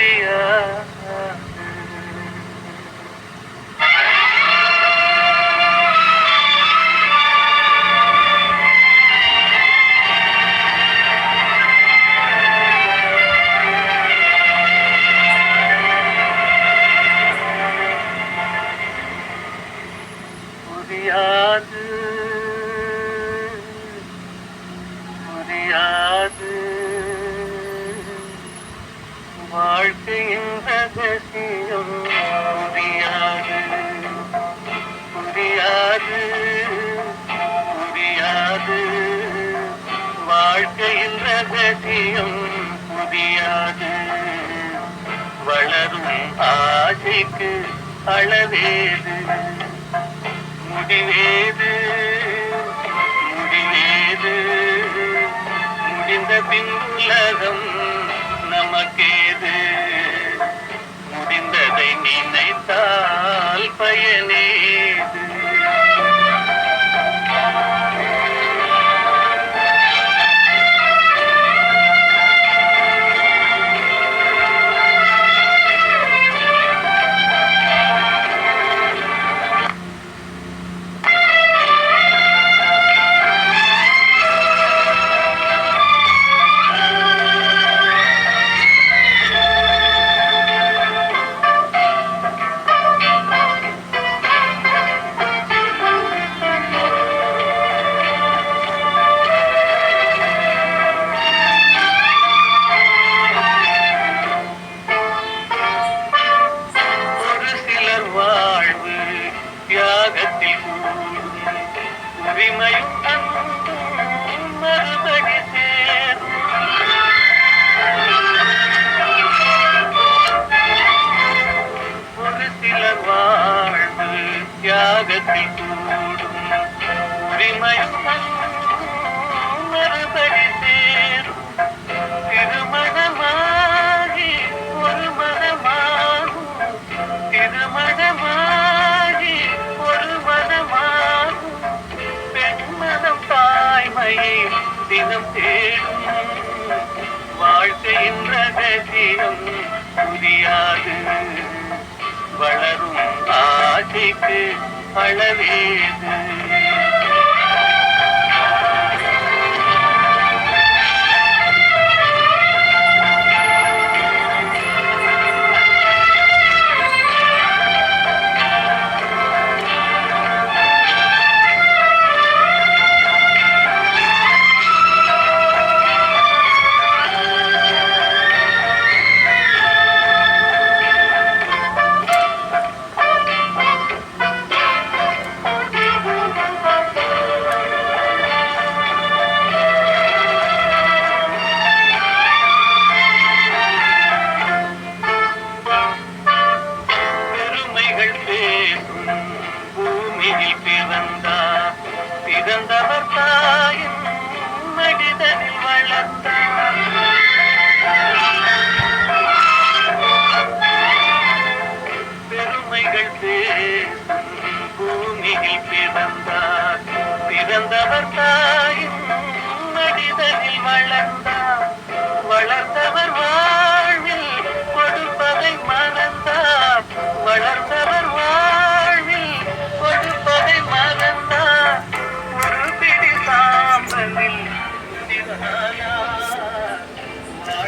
புதிய புரியாது வாழ்க்கையின் ரகசியம் புரியாது. புரியாது. புரியாது. வாழ்க்கையின் ரகசியம் புரியாது. வளரும் ஆசைக்கு அளவேது. முடிவேது. முடிவேது. முடிந்த பின் உலகம் நமக்கேது முடிந்ததை நினைத்தால் பயனேது தியாகத்தில் உரிமையும் மறுபடி ஒரு சிலர் வாழ்வு தியாகத்தில் கூடும் உரிமையும் வாழ்க்கையின் புரியாது. வளரும் ஆசைக்கு அளவேது. பிறந்தவர் தாயின் மனிதனில் வளர்ந்தார்.